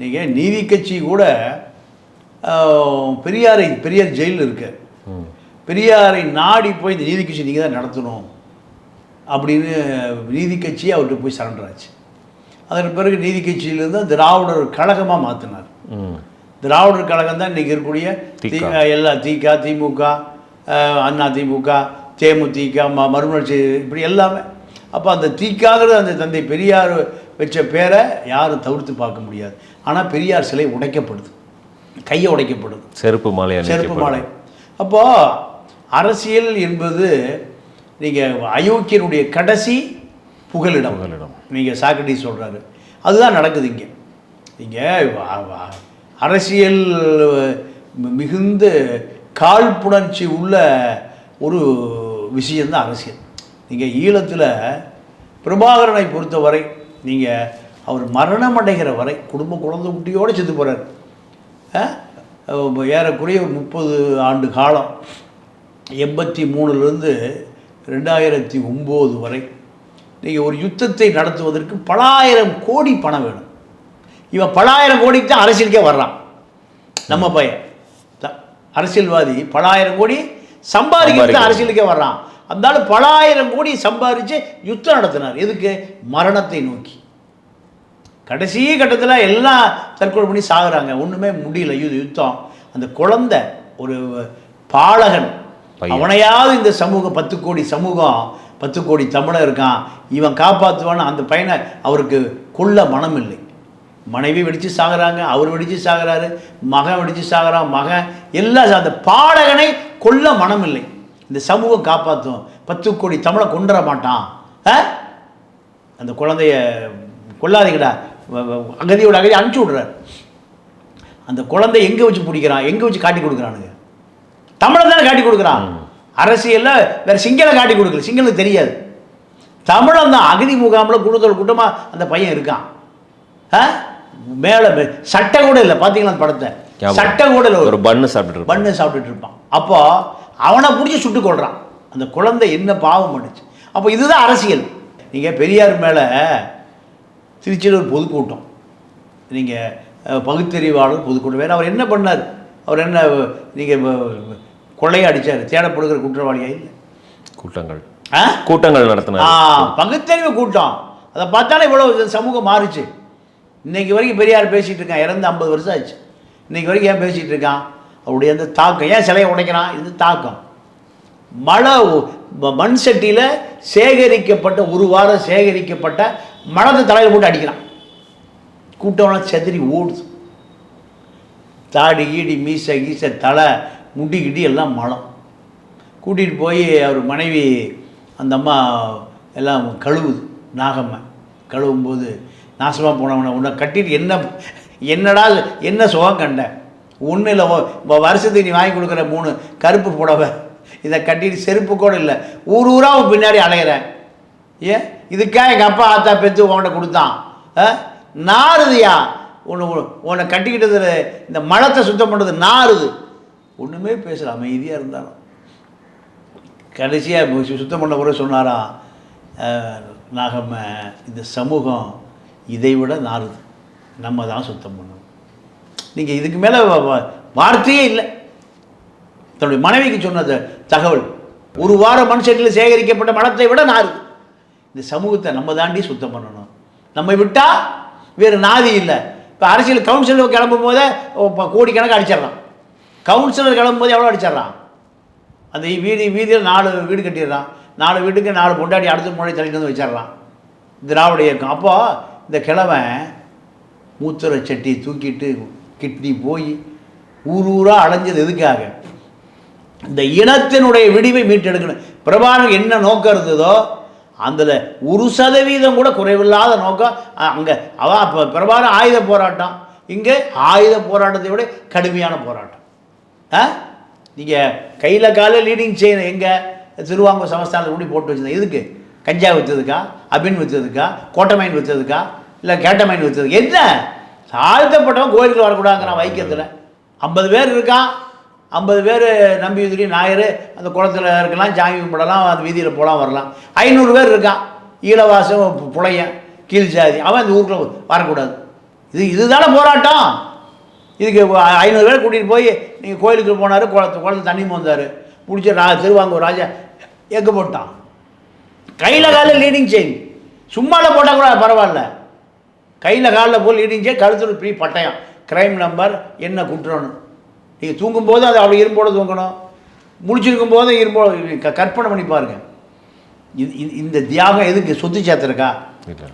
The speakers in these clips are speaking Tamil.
நீங்கள் நீதி கட்சி கூட பெரியாரை பெரியார் ஜெயிலில் இருக்கு. பெரியாரை நாடி போய் இந்த நீதி கட்சி நீங்கள் தான் நடத்தணும் அப்படின்னு நீதி கட்சி அவர்கிட்ட போய் சரண்டர் ஆச்சு. அதன் பிறகு நீதி கட்சியிலிருந்து திராவிடர் கழகமாக மாற்றினார் திராவிடர் கழகம் தான் இன்றைக்கி இருக்கக்கூடிய எல்லா திக திமுக அண்ணா திமுக தேமுதிக ம மறுமலர்ச்சி இப்படி எல்லாமே. அப்போ அந்த திகாங்கிறது அந்த தந்தை பெரியார் வச்ச பேரை யாரும் தவிர்த்து பார்க்க முடியாது. ஆனால் பெரியார் சிலை உடைக்கப்படுது. கையை உடைக்கப்படுது. செருப்பு மாலை செருப்பு. மாலை. அப்போ அரசியல் என்பது நீங்கள் அயோக்கியனுடைய கடைசி புகலிடம். புகலிடம். நீங்கள் சாக்ரட்டி சொல்கிறாரு அதுதான் நடக்குது இங்கே. இங்கே அரசியல் மிகுந்த காழ்ப்புணர்ச்சி உள்ள ஒரு விஷயந்தான் அரசியல். நீங்கள் ஈழத்தில் பிரபாகரனை பொறுத்தவரை நீங்கள் அவர் மரணம் அடைகிற வரை குடும்ப குழந்தை குட்டியோடு செத்து போகிறார் ஏறக்குறைய ஒரு முப்பது ஆண்டு காலம். எண்பத்தி மூணுலேருந்து ரெண்டாயிரத்தி ஒம்பது வரை நீங்கள் ஒரு யுத்தத்தை நடத்துவதற்கு பலாயிரம் கோடி பணம் வேணும். இவன் பலாயிரம் கோடிக்கு தான் அரசியலுக்கே வர்றான். நம்ம பையன். த- அரசியல்வாதி பலாயிரம் கோடி சம்பாதிக்கிறது அரசியலுக்கே வர்றான். அதனால பலாயிரம் கோடி சம்பாதிச்சு யுத்தம் நடத்தினார். எதுக்கு? மரணத்தை நோக்கி. கடைசி கட்டத்தில் எல்லாம் தற்கொலை பண்ணி சாகுறாங்க. ஒன்றுமே முடியல. யு யுத்தம். அந்த குழந்தை ஒரு பாலகன். அவனையாவது இந்த சமூகம் பத்து கோடி சமூகம் பத்து கோடி தமிழர் இருக்கான். இவன் காப்பாற்றுவான்னு அந்த பையனை அவருக்கு கொல்ல மனம் இல்லை மனைவி வெடித்து சாகுறாங்க அவர் வெடித்து சாகுறாரு மகன் வெடித்து சாகுறான் மகன். எல்லாம் அந்த பாலகனை கொல்ல மனம் இல்லை இந்த சமூகம் காப்பாற்றும் பத்து கோடி தமிழை கொண்டுற மாட்டான்? அந்த குழந்தைய வ- அகதியோட அகதி அனுப்பிச்சி விடுறார் அந்த குழந்தை எங்கே வச்சு பிடிக்கிறான்? எங்கே வச்சு காட்டி கொடுக்குறானுங்க? தமிழை தானே காட்டி கொடுக்குறான். அரசியலில் வேற சிங்கள காட்டி கொடுக்கல. சிங்களுக்கு தெரியாது. தமிழன் தான் அகதி முகாமில் கூடுதல் கூட்டமாக அந்த பையன் இருக்கான். மேலே சட்டை கூட இல்லை பார்த்தீங்களா அந்த படத்தை. சட்டை கூட இல்லை ஒரு பண்ணு சாப்பிட்டு பண்ணு சாப்பிட்டுட்டு இருப்பான். அப்போ அவனை பிடிச்சி சுட்டு கொள்றான் அந்த குழந்தை என்ன பாவம் பண்ணுச்சு. அப்போ இதுதான் அரசியல். நீங்கள் பெரியார் மேலே திருச்சியில் பொதுக்கூட்டம். நீங்கள் பகுத்தறிவாளர் பொதுக்கூட்டம். வேறு அவர் என்ன பண்ணார்? அவர் என்ன நீங்கள் கொள்ளையை அடிச்சார். தேடப்படுகிற குற்றவாளியா இல்லை? கூட்டங்கள். ஆ? கூட்டங்கள் ஆ நடத்தினார் பகுத்தறிவு கூட்டம். அதை பார்த்தாலே இவ்வளோ சமூகம் மாறுச்சு. இன்னைக்கு வரைக்கும் பெரியார் பேசிகிட்டு இருக்கான். இறந்து ஐம்பது வருஷம் ஆச்சு. இன்னைக்கு வரைக்கும் ஏன் பேசிகிட்டு இருக்கான்? அவருடைய அந்த தாக்கம். ஏன் சிலையை உடைக்கிறான்? இது தாக்கம். மழை மண் சட்டியில் சேகரிக்கப்பட்ட ஒரு வாரம் சேகரிக்கப்பட்ட மழத்தை தலையில் போட்டு அடிக்கிறான். கூட்டம்லாம் செதறி ஓடுது. தாடி ஈடி மீசை கீசை தலை முடி கிடி எல்லாம் மலம் கூட்டிகிட்டு போய் அவர் மனைவி அந்த அம்மா எல்லாம் கழுவுது நாகம்மை. கழுவும்போது நாசமாக போனவனை உன்னை கட்டிட்டு என்ன என்னடா என்ன சுகம் கண்டேன் ஒன்றும் இல்லை வருஷத்துக்கு நீ வாங்கி கொடுக்குற மூணு கருப்பு புடவை இதை கட்டிட்டு செருப்பு கூட இல்லை. ஊர் ஊராக உன் பின்னாடி அலையிறேன். ஏன்? இதுக்காக எங்கள் அப்பா ஆத்தா பெற்று உன்கிட்ட கொடுத்தான். ஆ? நாறுதுயா? உன்னை உன்னை கட்டிக்கிட்டது இந்த மலத்தை சுத்தம் பண்ணுறது நாறுது. ஒன்றுமே பேசல அமைதியாக இருந்தாலும். கடைசியாக சுத்தம் பண்ண பிறகு சொன்னாராம் நாகம்ம இந்த சமூகம் இதை விட நாறுது. நம்ம தான் சுத்தம் பண்ணணும். நீங்கள் இதுக்கு மேலே வார்த்தையே இல்லை. தன்னுடைய மனைவிக்கு சொன்ன தகவல் ஒரு வாரம் மண் சேகரிக்கப்பட்ட மனத்தை விட நாறு. இந்த சமூகத்தை நம்ம தாண்டி சுத்தம் பண்ணணும். நம்மை விட்டால் வேறு நாதி இல்லை. இப்போ அரசியல் கவுன்சிலர் கிளம்பும் போதே இப்போ கோடிக்கணக்கு அடிச்சிடறான் கவுன்சிலர் கிளம்பும் போது எவ்வளோ அடிச்சிடுறான் அந்த வீதி வீதியில் நாலு வீடு கட்டிடுறான் நாலு வீட்டுக்கு நாலு பொண்டாடி அடுத்த முறை தள்ளிட்டு வந்து வச்சிடுறான் திராவிட இயக்கம். அப்போது இந்த கிழவன் மூத்திர சட்டி தூக்கிட்டு கிட்னி போய் ஊர் ஊராக அலைஞ்சது எதுக்காக? இந்த இனத்தினுடைய விடிவை மீட்டெடுக்கணும். பிரபாகரன் என்ன நோக்கம் இருந்ததோ அதில் ஒரு சதவீதம் கூட குறைவில்லாத நோக்கம் அங்கே அவ இப்போ பிரபாகரன் ஆயுத போராட்டம். இங்கே ஆயுத போராட்டத்தை விட கடுமையான போராட்டம். ஆ? நீங்கள் கையில் காலில் லீடிங் செயின் எங்கே? திருவாங்கூர் சமஸ்தானத்தை கூட போட்டு வச்சுருந்தேன். எதுக்கு? கஞ்சா வச்சதுக்கா அபின் வச்சதுக்கா கோட்டமைன் வச்சதுக்கா இல்லை கேட்டமைன் வச்சதுக்கா என்ன? தாழ்த்தப்பட்டவன் கோயிலுக்கு வரக்கூடாதுங்கிறான் வைக்கத்தில். ஐம்பது பேர் இருக்கான். ஐம்பது பேர் நம்பியுதிரி ஞாயிறு அந்த குளத்துல இருக்கலாம் சாமி கும்பிடலாம் அந்த வீதியில் போகலாம் வரலாம். ஐநூறு பேர் இருக்கான். ஈழவாசம் பு- புலையன் கீழ் ஜாதி அவன் இந்த ஊருக்குள்ள வரக்கூடாது. இது இதுதானே போராட்டம். இதுக்கு ஐநூறு பேர் கூட்டிகிட்டு போய் நீங்கள் கோயிலுக்கு போனார் குளத்து குளத்து தண்ணி மோந்தார். பிடிச்ச ரா திருவாங்கூர் ராஜா எங்கே போட்டான் கையில் காலில் லீடிங் செயின் சும்மால போட்டால் கூட பரவாயில்ல. கையில் காலில் லீடிங் செயின் கழுத்துல ஃப்ரீ பட்டயம். கிரைம் நம்பர் என்ன குற்றம்னு. நீங்கள் தூங்கும்போது அது அப்படி இரும்போடு தூங்கணும். முடிச்சிருக்கும் போது இரும்போடு க- கற்பனை பண்ணி பாருங்க. இது இந்த தியாகம் எதுக்கு? சொத்து சேர்த்துருக்கா.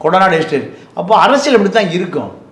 கொடநாடு எஸ்டேட் அப்போ அரசியல் இப்படி தான் இருக்கும்.